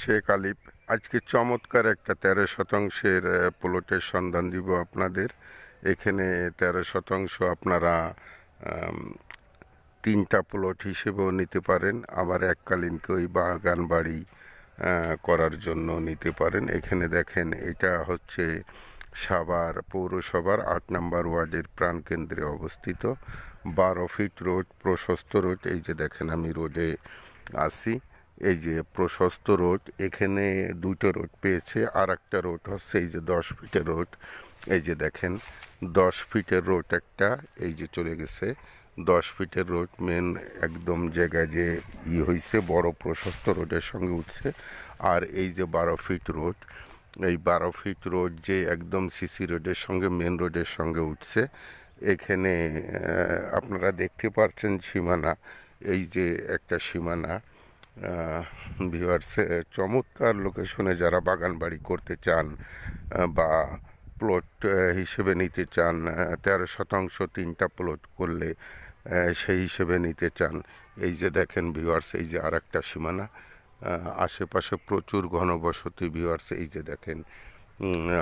শেখ আলিফ আজকে চমৎকার একটা তেরো শতাংশের প্লটের সন্ধান দিব আপনাদের। এখানে তেরো শতাংশ আপনারা তিনটা প্লট হিসেবেও নিতে পারেন। আবার এককালীনকে ওই বাগান বাড়ি করার জন্য নিতে পারেন। এখানে দেখেন, এটা হচ্ছে সাভার পৌরসভার আট নম্বর ওয়ার্ডের প্রাণকেন্দ্রে অবস্থিত। বারো ফিট রোড, প্রশস্ত রোড, এই যে দেখেন আমি রোডে আসি। এই যে প্রশস্ত রোড, এখানে দুটো রোড পেয়েছে আর একটা রোড হচ্ছে এই যে দশ ফিটের রোড। এই যে দেখেন, দশ ফিটের রোড একটা, এই যে চলে গেছে। দশ ফিটের রোড মেন একদম জায়গায় যে ই হয়েছে বড় প্রশস্ত রোডের সঙ্গে উঠছে। আর এই যে বারো ফিট রোড এই বারো ফিট রোড যে একদম সিসি রোডের সঙ্গে, মেন রোডের সঙ্গে উঠছে, এখানে আপনারা দেখতে পাচ্ছেন সীমানা। এই যে একটা সীমানা ভিউয়ার্স চমৎকার লোকেশনে যারা বাগান বাড়ি করতে চান বা প্লট হিসেবে নিতে চান তেরো শতাংশ তিনটা প্লট করলে সেই হিসেবে নিতে চান। এই যে দেখেন ভিউয়ার্স এই যে আর একটা সীমানা। আশেপাশে প্রচুর ঘনবসতি ভিউয়ার্স এই যে দেখেন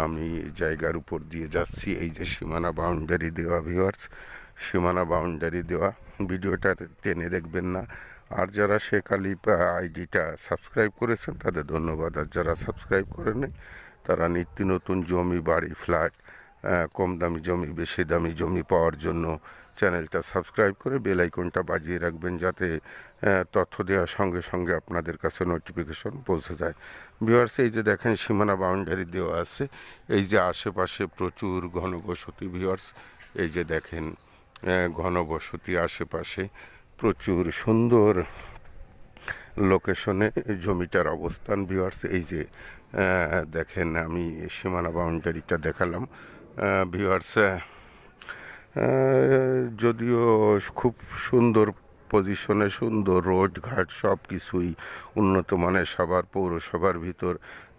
আমি জায়গার উপর দিয়ে যাচ্ছি, এই যে সীমানা বাউন্ডারি দেওয়া ভিউয়ার্স সীমানা বাউন্ডারি দেওয়া ভিডিওটা টেনে দেখবেন না। আর যারা শেখ আলিপ আইডিটা সাবস্ক্রাইব করেছেন, তাদের ধন্যবাদ। আর যারা সাবস্ক্রাইব করেনি তারা নিত্য নতুন জমি, বাড়ি ফ্ল্যাট কম দামি জমি, বেশি দামি জমি পাওয়ার জন্য চ্যানেলটা সাবস্ক্রাইব করে বেল আইকনটা বাজিয়ে রাখবেন যাতে তথ্য দেওয়ার সঙ্গে সঙ্গে আপনাদের কাছে নোটিফিকেশন পৌঁছে যায়। ভিউয়ার্স এই যে দেখেন, সীমানা বাউন্ডারি দেওয়া আছে। এই যে আশেপাশে প্রচুর ঘনবসতি ভিউয়ার্স এই যে দেখেন ঘনবসতি আশেপাশে প্রচুর সুন্দর লোকেশনে জমিটার অবস্থান। ভিউয়ার্স এই যে দেখেন, আমি সীমানা বাউন্ডারিটা দেখালাম। ভিউয়ার্স যদিও খুব সুন্দর পজিশনে সুন্দর রোড ঘাট সব কিছুই উন্নত মানের সবার, পৌরসভার ভিতর।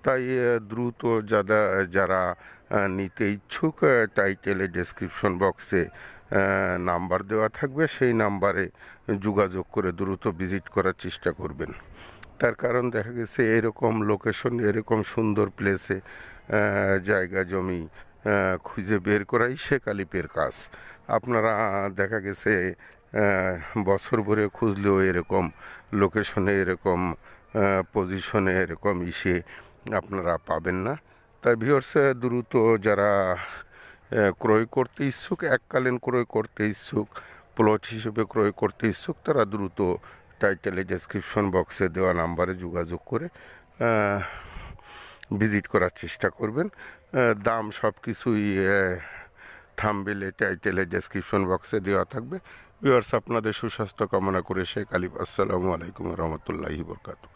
তাই দ্রুত যারা যারা নিতে ইচ্ছুক টাইটেলে ডেসক্রিপশন বক্সে নাম্বার দেওয়া থাকবে, সেই নাম্বারে যোগাযোগ করে দ্রুত ভিজিট করার চেষ্টা করবেন। তার কারণ দেখা গেছে, এরকম লোকেশন এরকম সুন্দর প্লেসে জায়গা জমি খুঁজে বের করাই সে কালিপের কাজ। আপনারা দেখা গেছে বছর ভরে খুঁজলেও এরকম লোকেশনে এরকম পজিশনে এরকম ইসে আপনারা পাবেন না। তাই ভিওর্স দ্রুত যারা ক্রয় করতে ইচ্ছুক, এককালীন ক্রয় করতে ইচ্ছুক প্লট হিসেবে ক্রয় করতে ইচ্ছুক, তারা দ্রুত টাইটেলে ডেসক্রিপশন বক্সে দেওয়া নাম্বারে যোগাযোগ করে ভিজিট করার চেষ্টা করবেন। দাম সব কিছুই থামবেলে টাইটেলে ডেসক্রিপশন বক্সে দেওয়া থাকবে। ভিউয়ার্স আপনাদের সুস্বাস্থ্য কামনা করে শেখ আলিফ, আসসালামু আলাইকুম রহমতুল্লাহি বরকাতু